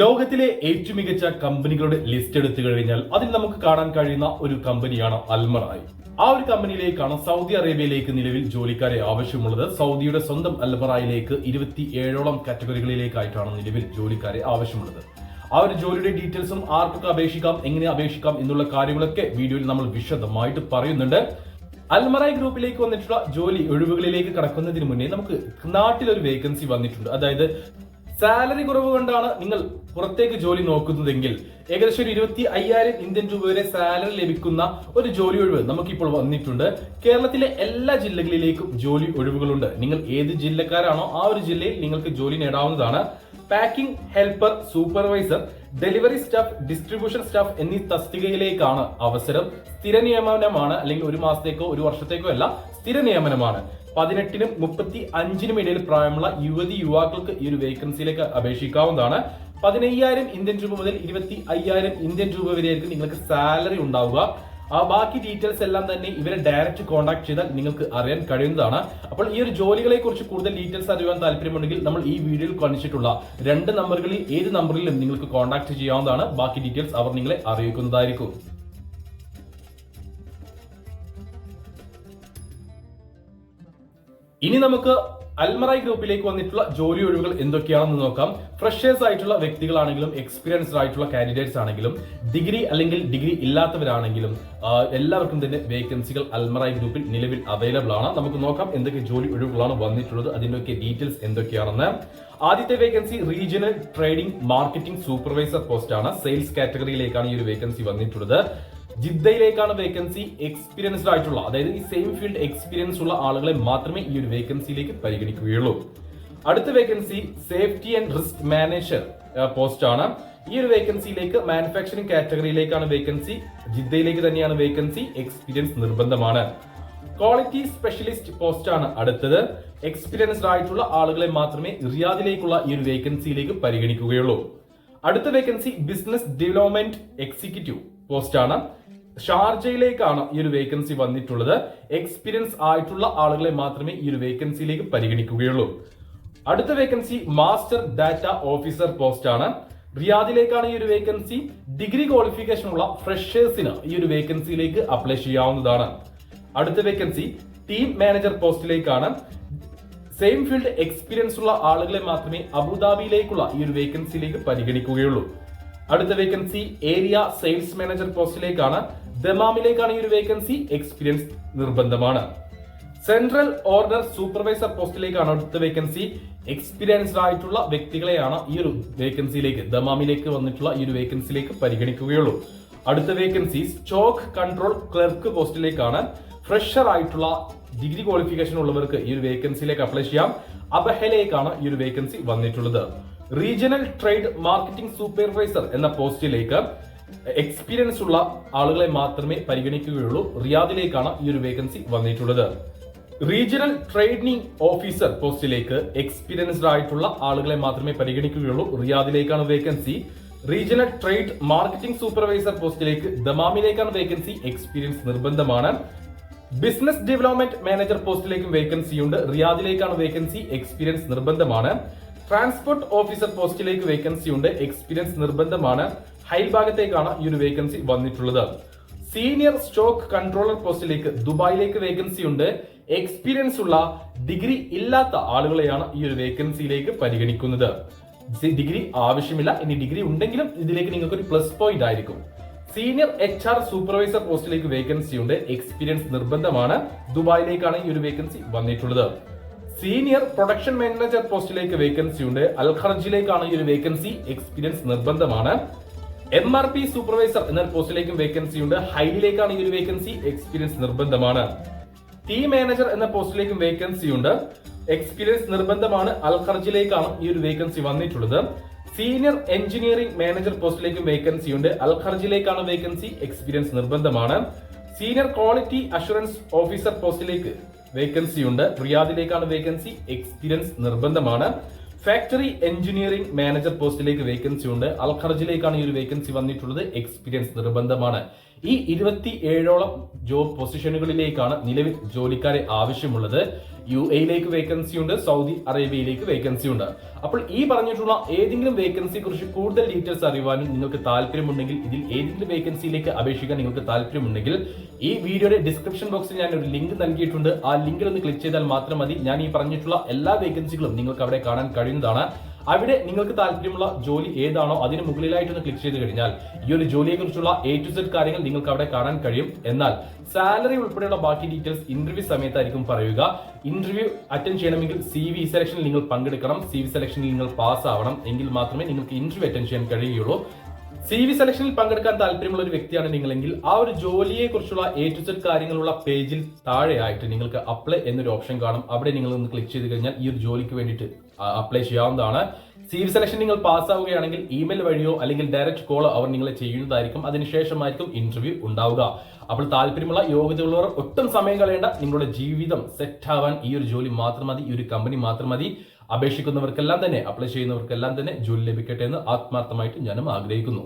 ലോകത്തിലെ ഏറ്റവും മികച്ച കമ്പനികളുടെ ലിസ്റ്റ് എടുത്തു കഴിഞ്ഞാൽ അതിൽ നമുക്ക് കാണാൻ കഴിയുന്ന ഒരു കമ്പനിയാണ് അൽമറായി. ആ ഒരു കമ്പനിയിലേക്കാണ് സൗദി അറേബ്യയിലേക്ക് നിലവിൽ ജോലിക്കാരെ ആവശ്യമുള്ളത്. സൗദിയുടെ സ്വന്തം അൽമറായിലേക്ക് ഇരുപത്തി ഏഴോളം കാറ്റഗറികളിലേക്കായിട്ടാണ് നിലവിൽ ജോലിക്കാരെ ആവശ്യമുള്ളത്. ആ ഒരു ജോലിയുടെ ഡീറ്റെയിൽസും ആർക്കൊക്കെ അപേക്ഷിക്കാം എങ്ങനെ അപേക്ഷിക്കാം എന്നുള്ള കാര്യങ്ങളൊക്കെ വീഡിയോയിൽ നമ്മൾ വിശദമായിട്ട് പറയുന്നുണ്ട്. അൽമറായ് ഗ്രൂപ്പിലേക്ക് വന്നിട്ടുള്ള ജോലി ഒഴിവുകളിലേക്ക് കടക്കുന്നതിന് മുന്നേ നമുക്ക് നാട്ടിലൊരു വേക്കൻസി വന്നിട്ടുണ്ട്. അതായത് സാലറി കുറവ് കൊണ്ടാണ് നിങ്ങൾ പുറത്തേക്ക് ജോലി നോക്കുന്നതെങ്കിൽ ഏകദേശം ഒരു ഇരുപത്തി അയ്യായിരം ഇന്ത്യൻ രൂപ വരെ സാലറി ലഭിക്കുന്ന ഒരു ജോലി ഒഴിവ് നമുക്കിപ്പോൾ വന്നിട്ടുണ്ട്. കേരളത്തിലെ എല്ലാ ജില്ലകളിലേക്കും ജോലി ഒഴിവുകളുണ്ട്. നിങ്ങൾ ഏത് ജില്ലക്കാരാണോ ആ ഒരു ജില്ലയിൽ നിങ്ങൾക്ക് ജോലി നേടാവുന്നതാണ്. Packing helper supervisor delivery staff distribution staff എന്നീ തസ്തികയിലേക്കാണ് അവസരം. സ്ഥിര നിയമനമാണ് അല്ലെങ്കിൽ ഒരു മാസത്തേക്കോ ഒരു വർഷത്തേക്കോ അല്ല സ്ഥിര നിയമനമാണ് പതിനെട്ടിനും മുപ്പത്തി അഞ്ചിനും ഇടയിൽ പ്രായമുള്ള യുവതി യുവാക്കൾക്ക് ഈ ഒരു വേക്കൻസിയിലേക്ക് അപേക്ഷിക്കാവുന്നതാണ്. പതിനയ്യായിരം ഇന്ത്യൻ രൂപ മുതൽ ഇരുപത്തി അയ്യായിരം ഇന്ത്യൻ രൂപ വരെയായിരിക്കും നിങ്ങൾക്ക് സാലറി ഉണ്ടാവുക. ആ ബാക്കി ഡീറ്റെയിൽസ് എല്ലാം തന്നെ ഇവരെ ഡയറക്റ്റ് കോൺടാക്ട് ചെയ്താൽ നിങ്ങൾക്ക് അറിയാൻ കഴിയുന്നതാണ്. അപ്പോൾ ഈ ഒരു ജോലികളെ കുറിച്ച് കൂടുതൽ ഡീറ്റെയിൽസ് അറിയാൻ താല്പര്യമുണ്ടെങ്കിൽ നമ്മൾ ഈ വീഡിയോയിൽ കാണിച്ചിട്ടുള്ള രണ്ട് നമ്പറുകളിൽ ഏത് നമ്പറിലും നിങ്ങൾക്ക് കോൺടാക്ട് ചെയ്യാവുന്നതാണ്. ബാക്കി ഡീറ്റെയിൽസ് അവർ നിങ്ങളെ അറിയിക്കുന്നതായിരിക്കും. ഇനി നമുക്ക് അൽമറായി ഗ്രൂപ്പിലേക്ക് വന്നിട്ടുള്ള ജോലി ഒഴിവുകൾ എന്തൊക്കെയാണെന്ന് നോക്കാം. ഫ്രഷേഴ്സ് ആയിട്ടുള്ള വ്യക്തികളാണെങ്കിലും എക്സ്പീരിയൻസ്ഡ് ആയിട്ടുള്ള കാൻഡിഡേറ്റ്സ് ആണെങ്കിലും ഡിഗ്രി അല്ലെങ്കിൽ ഡിഗ്രി ഇല്ലാത്തവരാണെങ്കിലും എല്ലാവർക്കും തന്നെ വേക്കൻസികൾ അൽമറായി ഗ്രൂപ്പിൽ നിലവിൽ അവൈലബിൾ ആണ്. നമുക്ക് നോക്കാം എന്തൊക്കെ ജോലി ഒഴിവുകളാണ് വന്നിട്ടുള്ളത് അതിന്റെയൊക്കെ ഡീറ്റെയിൽസ് എന്തൊക്കെയാണെന്ന്. ആദ്യത്തെ vacancy regional trading marketing supervisor post ആണ്. സെയിൽസ് കാറ്റഗറിയിലേക്കാണ് ഈ ഒരു വേക്കൻസി വന്നിട്ടുള്ളത്. ജിദ്ദയിലേക്കാണ് വേക്കൻസി എക്സ്പീരിയൻസ്ഡ് ആയിട്ടുള്ള അതായത് ഈ സെയിം ഫീൽഡ് എക്സ്പീരിയൻസ് ഉള്ള ആളുകളെ മാത്രമേ ഈ ഒരു വേക്കൻസിയിലേക്ക് പരിഗണിക്കുകയുള്ളൂ. അടുത്ത vacancy safety and risk manager post ആണ്. ഈ ഒരു വേക്കൻസിയിലേക്ക് മാനുഫാക്ചറിംഗ് കാറ്റഗറിയിലേക്കാണ് വേക്കൻസി ജിദ്ദയിലേക്ക് തന്നെയാണ് വേക്കൻസി എക്സ്പീരിയൻസ് നിർബന്ധമാണ്. ക്വാളിറ്റി സ്പെഷ്യലിസ്റ്റ് പോസ്റ്റ് ആണ് അടുത്തത്. എക്സ്പീരിയൻസ്ഡ് ആയിട്ടുള്ള ആളുകളെ മാത്രമേ റിയാദിലേക്കുള്ള ഈ ഒരു വേക്കൻസിയിലേക്ക് പരിഗണിക്കുകയുള്ളൂ. അടുത്ത vacancy business development executive post ആണ് ഷാർജയിലേക്കാണ് ഈ ഒരു വേക്കൻസി വന്നിട്ടുള്ളത്. എക്സ്പീരിയൻസ് ആയിട്ടുള്ള ആളുകളെ മാത്രമേ ഈ ഒരു വേക്കൻസിയിലേക്ക് പരിഗണിക്കുകയുള്ളൂ. അടുത്ത vacancy master data officer post ആണ് റിയാദിലേക്കാണ് ഈ ഒരു വേക്കൻസി. ഡിഗ്രി ക്വാളിഫിക്കേഷൻ ഉള്ള ഫ്രഷേഴ്സിന് ഈ ഒരു വേക്കൻസിയിലേക്ക് അപ്ലൈ ചെയ്യാവുന്നതാണ്. അടുത്ത വേക്കൻസി ടീം മാനേജർ പോസ്റ്റിലേക്കാണ്. സെയിം ഫീൽഡ് എക്സ്പീരിയൻസ് ഉള്ള ആളുകളെ മാത്രമേ അബുദാബിയിലേക്കുള്ള ഈ ഒരു വേക്കൻസിയിലേക്ക് പരിഗണിക്കുകയുള്ളൂ. അടുത്ത വേക്കൻസി ഏരിയ സെയിൽസ് മാനേജർ പോസ്റ്റിലേക്കാണ്. ദമാമിലേക്കാണ് ഈ ഒരു വേക്കൻസി എക്സ്പീരിയൻസ് നിർബന്ധമാണ്. സെൻട്രൽ ഓർഡർ സൂപ്പർവൈസർ പോസ്റ്റിലേക്കാണ് അടുത്ത വേക്കൻസി എക്സ്പീരിയൻസ്ഡ് ആയിട്ടുള്ള വ്യക്തികളെയാണ് ഈ ഒരു വേക്കൻസിയിലേക്ക് ദമാമിലേക്ക് വന്നിട്ടുള്ള ഈ ഒരു വേക്കൻസിയിലേക്ക് പരിഗണിക്കുകയുള്ളൂ. അടുത്ത വേക്കൻസി സ്റ്റോക്ക് കൺട്രോൾ ക്ലർക്ക് പോസ്റ്റിലേക്കാണ്. ഫ്രഷർ ആയിട്ടുള്ള ഡിഗ്രി ക്വാളിഫിക്കേഷൻ ഉള്ളവർക്ക് ഈ ഒരു വേക്കൻസിയിലേക്ക് അപ്ലൈ ചെയ്യാം. അബഹയിലേക്കാണ് ഈ ഒരു വേക്കൻസി വന്നിട്ടുള്ളത്. റീജിയണൽ ട്രേഡ് മാർക്കറ്റിംഗ് സൂപ്പർവൈസർ എന്ന പോസ്റ്റിലേക്ക് എക്സ്പീരിയൻസ് ഉള്ള ആളുകളെ മാത്രമേ പരിഗണിക്കുകയുള്ളൂ. റിയാദിലേക്കാണ് ഈ ഒരു വേക്കൻസി വന്നിട്ടുള്ളത്. റീജിയണൽ ട്രേഡിംഗ് ഓഫീസർ പോസ്റ്റിലേക്ക് എക്സ്പീരിയൻസ്ഡ് ആയിട്ടുള്ള ആളുകളെ മാത്രമേ പരിഗണിക്കുകയുള്ളൂ. റിയാദിലേക്കാണ് vacancy regional trade marketing supervisor പോസ്റ്റിലേക്ക് ദമാമിലേക്കാണ് വേക്കൻസി എക്സ്പീരിയൻസ് നിർബന്ധമാണ്. ബിസിനസ് ഡെവലപ്മെന്റ് മാനേജർ പോസ്റ്റിലേക്കും വേക്കൻസി ഉണ്ട്. റിയാദിലേക്കാണ് വേക്കൻസി എക്സ്പീരിയൻസ് നിർബന്ധമാണ്. ട്രാൻസ്പോർട്ട് ഓഫീസർ പോസ്റ്റിലേക്ക് വേക്കൻസി ഉണ്ട്. എക്സ്പീരിയൻസ് നിർബന്ധമാണ്. ഹൈൽഭാഗത്തേക്കാണ് ഈ ഒരു വേക്കൻസി വന്നിട്ടുള്ളത്. സീനിയർ സ്റ്റോക്ക് കൺട്രോളർ പോസ്റ്റിലേക്ക് ദുബായിലേക്ക് വേക്കൻസി ഉണ്ട്. എക്സ്പീരിയൻസ് ഉള്ള ഡിഗ്രി ഇല്ലാത്ത ആളുകളെയാണ് ഈ ഒരു വേക്കൻസിയിലേക്ക് പരിഗണിക്കുന്നത്. ഡിഗ്രി ആവശ്യമില്ല. ഇനി ഡിഗ്രി ഉണ്ടെങ്കിലും ഇതിലേക്ക് നിങ്ങൾക്ക് ഒരു പ്ലസ് പോയിന്റ് ആയിരിക്കും. സീനിയർ എച്ച് ആർ സൂപ്പർവൈസർ പോസ്റ്റിലേക്ക് വേക്കൻസി ഉണ്ട്. എക്സ്പീരിയൻസ് നിർബന്ധമാണ്. ദുബായിലേക്കാണ് ഈ ഒരു വേക്കൻസി വന്നിട്ടുള്ളത്. സീനിയർ പ്രൊഡക്ഷൻ മാനേജർ പോസ്റ്റിലേക്ക് വേക്കൻസി ഉണ്ട്. അൽഖർജിലേക്കാണ് ഈ ഒരു വേക്കൻസി എക്സ്പീരിയൻസ് നിർബന്ധമാണ്. എം ആർ പി സൂപ്പർവൈസർ എന്ന പോസ്റ്റിലേക്കും വേക്കൻസി ഉണ്ട്. ഹൈലിലേക്കാണ് ഈ ഒരു വേക്കൻസി എക്സ്പീരിയൻസ് നിർബന്ധമാണ്. ടീം മാനേജർ എന്ന പോസ്റ്റിലേക്കും വേക്കൻസി ഉണ്ട്. എക്സ്പീരിയൻസ് നിർബന്ധമാണ്. അൽഖർജിലേക്കാണ് ഈ ഒരു വേക്കൻസി വന്നിട്ടുള്ളത്. സീനിയർ എഞ്ചിനീയറിംഗ് മാനേജർ പോസ്റ്റിലേക്കും വേക്കൻസി ഉണ്ട്. അൽഖർജിലേക്കാണ് വേക്കൻസി എക്സ്പീരിയൻസ് നിർബന്ധമാണ്. സീനിയർ ക്വാളിറ്റി അഷുറൻസ് ഓഫീസർ പോസ്റ്റിലേക്ക് വേക്കൻസി ഉണ്ട്. റിയാദിലേക്കാണ് വേക്കൻസി എക്സ്പീരിയൻസ് നിർബന്ധമാണ്. ഫാക്ടറി എഞ്ചിനീയറിംഗ് മാനേജർ പോസ്റ്റിലേക്ക് വേക്കൻസി ഉണ്ട്. അൽഖർജിലേക്കാണ് ഈ ഒരു വേക്കൻസി വന്നിട്ടുള്ളത്. എക്സ്പീരിയൻസ് നിർബന്ധമാണ്. ഈ ഇരുപത്തി ഏഴോളം ജോബ് പൊസിഷനുകളിലേക്കാണ് നിലവിൽ ജോലിക്കാരെ ആവശ്യമുള്ളത്. യു എയിലേക്ക് വേക്കൻസി ഉണ്ട് സൗദി അറേബ്യയിലേക്ക് വേക്കൻസി ഉണ്ട്. അപ്പോൾ ഈ പറഞ്ഞിട്ടുള്ള ഏതെങ്കിലും വേക്കൻസിയെ കുറിച്ച് കൂടുതൽ ഡീറ്റെയിൽസ് അറിയുവാനും നിങ്ങൾക്ക് താല്പര്യമുണ്ടെങ്കിൽ ഇതിൽ ഏതെങ്കിലും വേക്കൻസിയിലേക്ക് അപേക്ഷിക്കാൻ നിങ്ങൾക്ക് താല്പര്യമുണ്ടെങ്കിൽ ഈ വീഡിയോയുടെ ഡിസ്ക്രിപ്ഷൻ ബോക്സിൽ ഞാൻ ഒരു ലിങ്ക് നൽകിയിട്ടുണ്ട്. ആ ലിങ്കിൽ ഒന്ന് ക്ലിക്ക് ചെയ്താൽ മാത്രം മതി. ഞാൻ ഈ പറഞ്ഞിട്ടുള്ള എല്ലാ വേക്കൻസികളും നിങ്ങൾക്ക് അവിടെ കാണാൻ കഴിയുന്നതാണ്. അവിടെ നിങ്ങൾക്ക് താല്പര്യമുള്ള ജോലി ഏതാണോ അതിന് മുകളിലായിട്ടൊന്ന് ക്ലിക്ക് ചെയ്ത് കഴിഞ്ഞാൽ ഈ ഒരു ജോലിയെ കുറിച്ചുള്ള എ ടു സെഡ് കാര്യങ്ങൾ നിങ്ങൾക്ക് അവിടെ കാണാൻ കഴിയും. എന്നാൽ സാലറി ഉൾപ്പെടെയുള്ള ബാക്കി ഡീറ്റെയിൽസ് ഇന്റർവ്യൂ സമയത്തായിരിക്കും പറയുക. ഇന്റർവ്യൂ അറ്റൻഡ് ചെയ്യണമെങ്കിൽ സി വി സെലക്ഷനിൽ നിങ്ങൾ പങ്കെടുക്കണം. സി വി സെലക്ഷനിൽ നിങ്ങൾ പാസ് ആവണം. എങ്കിൽ മാത്രമേ നിങ്ങൾക്ക് ഇന്റർവ്യൂ അറ്റൻഡ് ചെയ്യാൻ കഴിയുകയുള്ളൂ. സി വി സെലക്ഷനിൽ പങ്കെടുക്കാൻ താല്പര്യമുള്ള ഒരു വ്യക്തിയാണ് നിങ്ങളെങ്കിൽ ആ ഒരു ജോലിയെ കുറിച്ചുള്ള എ ടു സെഡ് കാര്യങ്ങളുള്ള പേജിൽ താഴെയായിട്ട് നിങ്ങൾക്ക് അപ്ലൈ എന്നൊരു ഓപ്ഷൻ കാണും. അവിടെ നിങ്ങൾ ഒന്ന് ക്ലിക്ക് ചെയ്ത് കഴിഞ്ഞാൽ ഈ ഒരു ജോലിക്ക് വേണ്ടിയിട്ട് അപ്ലൈ ചെയ്യാവുന്നതാണ്. സി വി സെലക്ഷൻ നിങ്ങൾ പാസ്സാവുകയാണെങ്കിൽ ഇമെയിൽ വഴിയോ അല്ലെങ്കിൽ ഡയറക്റ്റ് കോളോ അവർ നിങ്ങളെ ചെയ്യുന്നതായിരിക്കും. അതിനുശേഷമായിരിക്കും ഇന്റർവ്യൂ ഉണ്ടാവുക. അപ്പോൾ താല്പര്യമുള്ള യോഗ്യതയുള്ളവർ ഒട്ടും സമയം കളയേണ്ട നിങ്ങളുടെ ജീവിതം സെറ്റ് ആവാൻ ഈ ഒരു ജോലി മാത്രം മതി ഈ ഒരു കമ്പനി മാത്രം മതി. അപേക്ഷിക്കുന്നവർക്കെല്ലാം തന്നെ അപ്ലൈ ചെയ്യുന്നവർക്കെല്ലാം തന്നെ ജോലി ലഭിക്കട്ടെ എന്ന് ആത്മാർത്ഥമായിട്ട് ഞാനും ആഗ്രഹിക്കുന്നു.